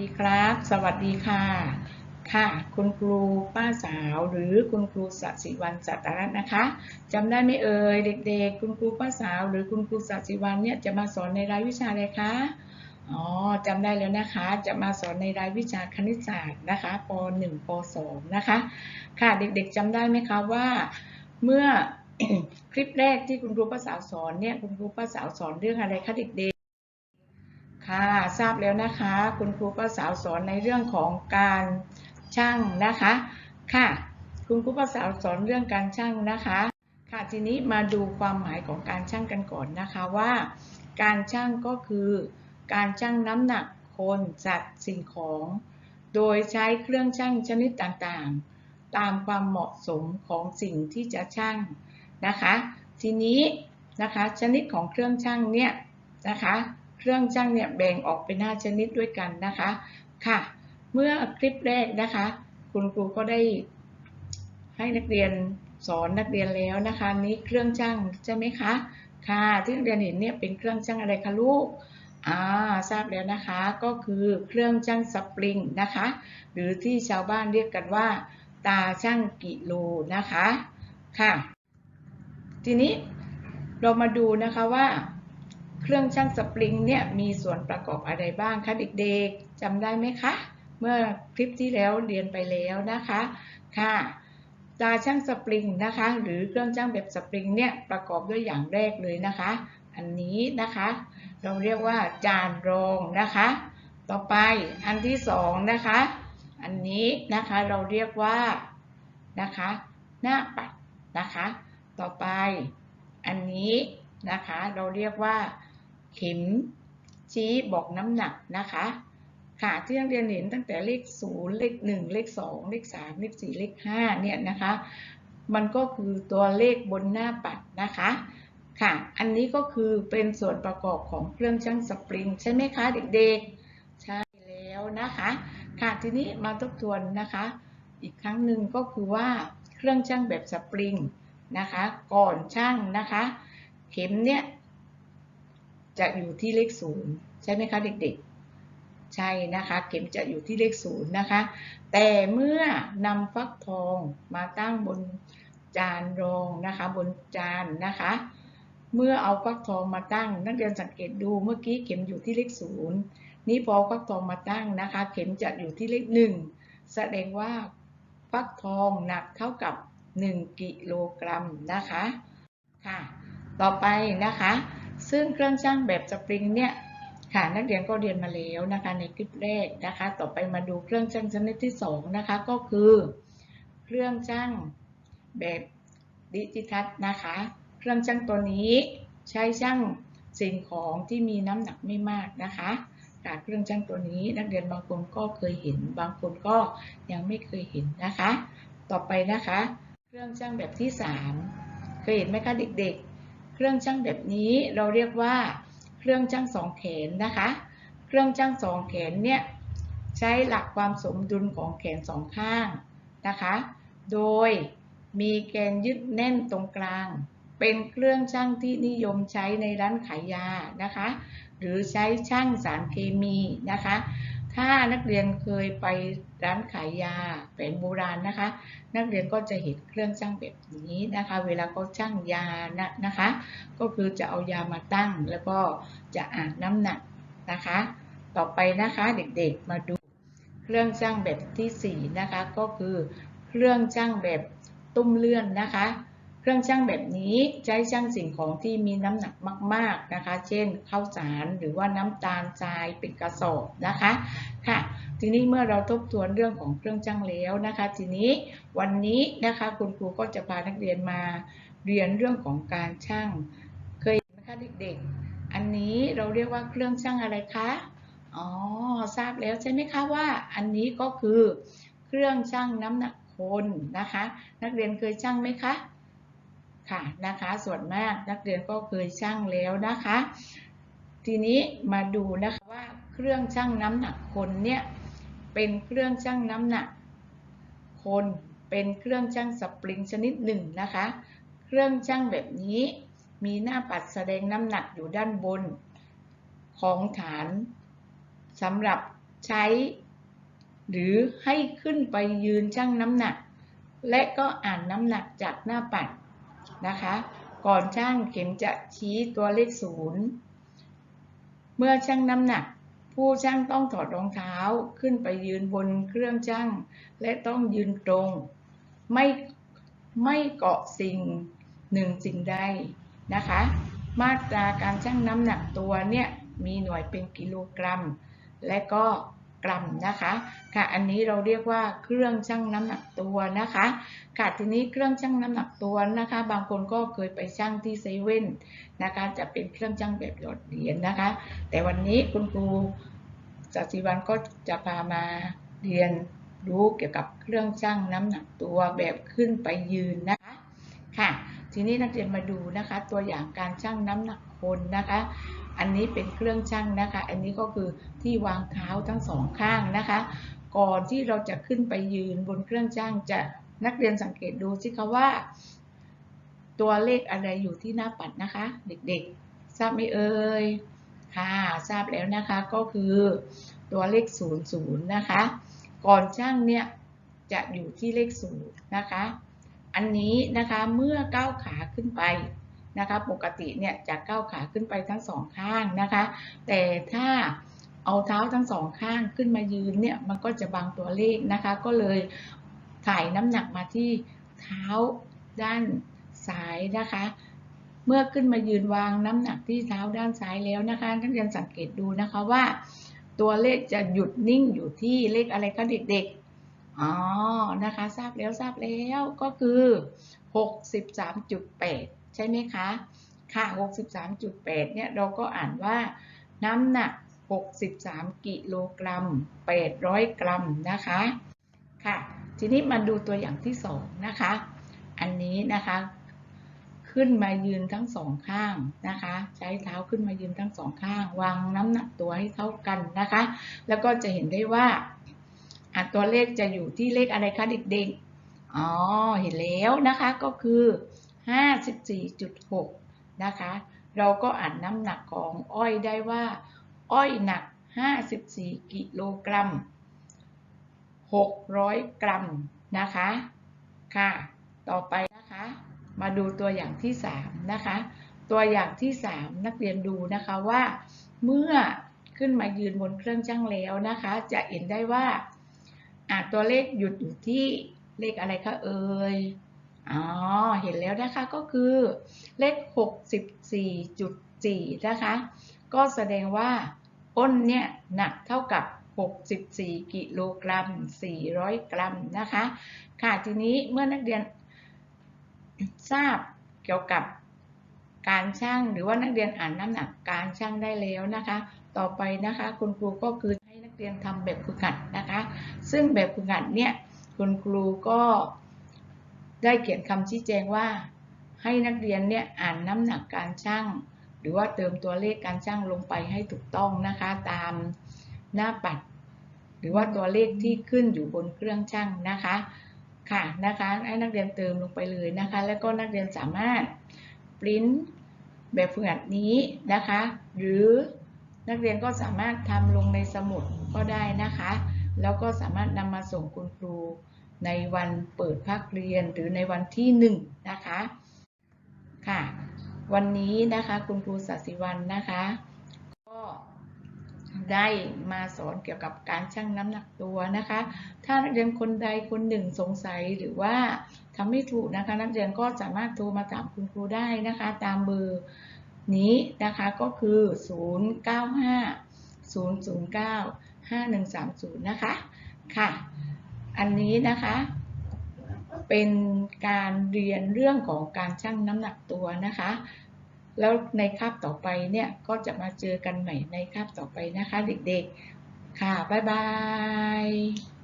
ดีครับ สวัสดีค่ะ ค่ะ คุณครูป้าสาว หรือคุณครูสศิวันสัตรัตน์นะคะจำได้ไหมเอ่ยเด็กๆ คุณครูป้าสาว หรือคุณครูสศิวันเนี่ยจะมาสอนในรายวิชาอะไรคะอ๋อจำได้แล้วนะคะ จะมาสอนในรายวิชาคณิตศาสตร์นะคะป .1 ป .2 นะคะ ค่ะ เด็กๆจำได้ไหมคะว่า เมื่อคลิปแรกที่คุณครูป้าสาวสอนเนี่ย คุณครูป้าสาวสอนเรื่องอะไรคะเด็กๆ ค่ะ ทราบแล้วนะคะ คุณครูป้าสาวสอนในเรื่องของการช่างนะคะ ค่ะ คุณครูป้าสาวสอนเรื่องการช่างนะคะ ค่ะ ทีนี้มาดูความหมายของการช่างกันก่อนนะคะว่า การช่างก็คือการช่างน้ำหนักคนสัตว์สิ่งของ โดยใช้เครื่องช่างชนิดต่างๆ ตามความเหมาะสมของสิ่งที่จะช่างนะคะ ทีนี้นะคะชนิดของเครื่องช่างเนี่ยนะคะ เครื่องช่างเนี่ยแบ่งออกเป็น5ชนิดด้วยกันนะคะค่ะ เมื่อคลิปแรกนะคะ คุณครูก็ได้ให้นักเรียนสอนนักเรียนแล้วนะคะ นี้เครื่องช่างใช่ไหมคะค่ะที่นักเรียนเห็นเนี่ยเป็นเครื่องช่างอะไรคะลูกอ่าทราบแล้วนะคะก็คือเครื่องช่างสปริงนะคะ หรือที่ชาวบ้านเรียกกันว่า ตาช่างกิโลนะคะค่ะ ทีนี้เรามาดูนะคะว่า เครื่องช่างสปริงเนี่ยมีส่วนประกอบอะไรบ้างคะเด็กๆจำได้ไหมคะ เมื่อคลิปที่แล้วเรียนไปแล้วนะคะค่ะตาช่างสปริงนะคะ หรือเครื่องช่างแบบสปริงเนี่ยประกอบด้วยอย่างแรกเลยนะคะ อันนี้นะคะ เราเรียกว่าจานรองนะคะ ต่อไปอันที่สองนะคะ อันนี้นะคะเราเรียกว่านะคะ หน้าปัดนะคะ ต่อไป อันนี้นะคะเราเรียกว่า เข็มชี้บอกน้ำหนักนะคะ ค่ะที่นักเรียนเห็นตั้งแต่เลข 0 เลข 1 เลข 2 เลข 3 เลข 4 เลข 5 เนี่ยนะคะ มันก็คือตัวเลขบนหน้าปัดนะคะ ค่ะ อันนี้ก็คือเป็นส่วนประกอบของเครื่องช่างสปริง ใช่ไหมคะเด็กๆ ใช่แล้วนะคะ ค่ะทีนี้มาทบทวนนะคะ อีกครั้งหนึ่งก็คือว่าเครื่องช่างแบบสปริงนะคะ ก่อนช่างนะคะ เข็มเนี่ย จะอยู่ที่เลขศูนย์ใช่ไหมคะเด็กๆ ใช่นะคะเข็มจะอยู่ที่เลขศูนย์นะคะ แต่เมื่อนำฟักทองมาตั้งบนจานรองนะคะบนจานนะคะ เมื่อเอาฟักทองมาตั้ง นักเรียนสังเกตดูเมื่อกี้เข็มอยู่ที่เลขศูนย์นี่พอฟักทองมาตั้งนะคะ เข็มจะอยู่ที่เลขหนึ่งแสดงว่าฟักทองหนักเท่ากับ 1 กิโลกรัมนะคะค่ะ ต่อไปนะคะ ซึ่งเครื่องช่างแบบสปริงเนี่ยค่ะนักเรียนก็เรียนมาแล้วนะคะในคลิปแรกนะคะ ต่อไปมาดูเครื่องช่างชนิดที่2นะคะก็คือ เครื่องช่างแบบดิจิทัลนะคะ เครื่องช่างตัวนี้ใช้ช่างสิ่งของที่มีน้ำหนักไม่มากนะคะค่ะเครื่องช่างตัวนี้ นักเรียนบางคนก็เคยเห็น บางคนก็ยังไม่เคยเห็นนะคะ ต่อไปนะคะ เครื่องช่างแบบที่ 3 เคยเห็นไหมคะเด็กๆ เครื่องช่างแบบนี้เราเรียกว่า เครื่องช่างสองแขนนะคะ เครื่องช่างสองแขนเนี่ยใช้หลักความสมดุลของแขนสองข้างนะคะ โดยมีแกนยึดแน่นตรงกลาง เป็นเครื่องช่างที่นิยมใช้ในร้านขายยานะคะ หรือใช้ช่างสารเคมีนะคะ ถ้านักเรียนเคยไปร้านขายยาแผนโบราณนะคะ นักเรียนก็จะเห็นเครื่องช่างแบบนี้นะคะ เวลาเขาช่างยานะนะคะ ก็คือจะเอายามาตั้งแล้วก็จะอ่านน้ำหนักนะคะ ต่อไปนะคะเด็กๆมาดูเครื่องช่างแบบที่4นะคะก็คือเครื่องช่างแบบตุ้มเลื่อนนะคะ เครื่องช่างแบบนี้ใช้ช่างสิ่งของที่มีน้ำหนักมาก ๆนะคะ เช่นข้าวสารหรือว่าน้ำตาลทรายเป็นกระสอบนะคะค่ะ ทีนี้เมื่อเราทบทวนเรื่องของเครื่องช่างแล้วนะคะ ทีนี้วันนี้นะคะคุณครูก็จะพานักเรียนมาเรียนเรื่องของการช่างเคยนไหมคะเด็กๆ อันนี้เราเรียกว่าเครื่องช่างอะไรคะอ๋อทราบแล้วใช่ไหมคะว่าอันนี้ก็คือเครื่องช่างน้ำหนักคนนะคะ นักเรียนเคยช่างไหมคะ ค่ะนะคะ ส่วนมากนักเรียนก็เคยช่างแล้วนะคะ ทีนี้มาดูนะคะว่าเครื่องช่างน้ำหนักคนเนี่ยเป็นเครื่องช่างน้ำหนักคนเป็นเครื่องช่างสปริงชนิดหนึ่งนะคะ เครื่องช่างแบบนี้มีหน้าปัดแสดงน้ำหนักอยู่ด้านบน ของฐานสำหรับใช้ หรือให้ขึ้นไปยืนชั่งน้ำหนัก และก็อ่านน้ำหนักจากหน้าปัด นะคะ ก่อนช่างเข็มจะชี้ตัวเลขศูนย์เมื่อชั่งน้ำหนัก ผู้ช่างต้องถอดรองเท้าขึ้นไปยืนบนเครื่องช่างและต้องยืนตรง ไม่ไม่เกาะสิ่งหนึ่งสิ่งใดนะคะ มาตราการชั่งน้ำหนักตัวเนี่ยมีหน่วยเป็นกิโลกรัม และก็ กรัมนะคะค่ะอันนี้เราเรียกว่าเครื่องชั่งน้ำหนักตัวนะคะค่ะทีนี้เครื่องชั่งน้ำหนักตัวนะคะ บางคนก็เคยไปชั่งที่เซเว่นนะคะจะเป็นเครื่องชั่งแบบหยอดเหรียญนะคะ แต่วันนี้คุณครูจักรีวันก็จะพามาเรียนรู้เกี่ยวกับเครื่องชั่งน้ำหนักตัวแบบขึ้นไปยืนนะคะค่ะทีนี้นักเรียนมาดูนะคะ ตัวอย่างการชั่งน้ำหนักคนนะคะ อันนี้เป็นเครื่องชั่งนะคะ อันนี้ก็คือที่วางเท้าทั้งสองข้างนะคะ ก่อนที่เราจะขึ้นไปยืนบนเครื่องชั่งจะนักเรียนสังเกตดูสิคะว่า ตัวเลขอะไรอยู่ที่หน้าปัดนะคะ เด็กๆ ทราบไหมเอ่ยค่ะทราบแล้วนะคะก็คือตัวเลข 0 0 นะคะ ก่อนช่างเนี่ยจะอยู่ที่เลข0นะคะ อันนี้นะคะเมื่อก้าวขาขึ้นไป นะคะปกติเนี่ยจะก้าวขาขึ้นไปทั้งสองข้างนะคะ แต่ถ้าเอาเท้าทั้งสองข้างขึ้นมายืนเนี่ยมันก็จะบังตัวเลขนะคะ ก็เลยถ่ายน้ำหนักมาที่เท้าด้านซ้ายนะคะ เมื่อขึ้นมายืนวางน้ำหนักที่เท้าด้านซ้ายแล้วนะคะนักเรียนสังเกตดูนะคะว่า ตัวเลขจะหยุดนิ่งอยู่ที่เลขอะไรคะเด็กๆอ๋อนะคะ ทราบแล้วทราบแล้วก็คือ 63.8 ใช่ไหมคะ ค่ะ 63.8 เนี่ยเราก็อ่านว่าน้ำหนัก 63 กิโลกรัม 800 กรัมนะคะ ค่ะ ทีนี้มาดูตัวอย่างที่2นะคะ อันนี้นะคะ ขึ้นมายืนทั้งสองข้างนะคะ ใช้เท้าขึ้นมายืนทั้งสองข้าง วางน้ำหนักตัวให้เท่ากันนะคะ แล้วก็จะเห็นได้ว่าตัวเลขจะอยู่ที่เลขอะไรคะเด็กๆ อ๋อ เห็นแล้วนะคะ ก็คือ 54.6 นะคะ เราก็อ่านน้ำหนักของอ้อยได้ว่า อ้อยหนัก 54 กิโลกรัม 600 กรัมนะคะ ค่ะ ต่อไปนะคะ มาดูตัวอย่างที่ 3 นะคะ ตัวอย่างที่ 3 นักเรียนดูนะคะว่า เมื่อขึ้นมายืนบนเครื่องชั่งแล้วนะคะ จะเห็นได้ว่าตัวเลขหยุดอยู่ที่เลขอะไรคะเอ่ย อ๋อ เห็นแล้วนะคะก็คือเลข 64.4 นะคะ ก็แสดงว่าอ้นเนี่ยหนักเท่ากับ 64 กิโลกรัม 400 กรัมนะคะ ค่ะ ทีนี้เมื่อนักเรียนทราบเกี่ยวกับการชั่งหรือว่านักเรียนอ่านน้ำหนักการชั่งได้แล้วนะคะ ต่อไปนะคะคุณครูก็คือให้นักเรียนทำแบบฝึกหัดนะคะ ซึ่งแบบฝึกหัดเนี่ยคุณครูก็ ได้เขียนคำชี้แจงว่า ให้นักเรียนเนี่ยอ่านน้ำหนักการชั่ง หรือว่าเติมตัวเลขการชั่งลงไปให้ถูกต้องนะคะ ตามหน้าปัด หรือว่าตัวเลขที่ขึ้นอยู่บนเครื่องชั่งนะคะ ค่ะนะคะให้นักเรียนเติมลงไปเลยนะคะ แล้วก็นักเรียนสามารถปริ้นแบบฝึกหัดนี้นะคะ หรือนักเรียนก็สามารถทำลงในสมุดก็ได้นะคะ แล้วก็สามารถนำมาส่งคุณครู ในวันเปิดภาคเรียนหรือในวันที่1นนะคะค่ะ วันนี้นะคะคุณครูสัสิวันนะคะ ก็ได้มาสอนเกี่ยวกับการชั่งน้ำหนักตัวนะคะ ถ้านักเรียนคนใดคนหนึ่งสงสัยหรือว่าทำไม่ถูกนะคะ นักเรียนก็สามารถโทรมาถามคุณครูได้นะคะ ตามเบอร์นี้นะคะก็คือ 095 009 5130 นะคะ ค่ะ อันนี้นะคะ เป็นการเรียนเรื่องของการชั่งน้ำหนักตัวนะคะ แล้วในคาบต่อไปเนี่ยก็จะมาเจอกันใหม่ในคาบต่อไปนะคะ เด็กๆ ค่ะ บ๊ายบาย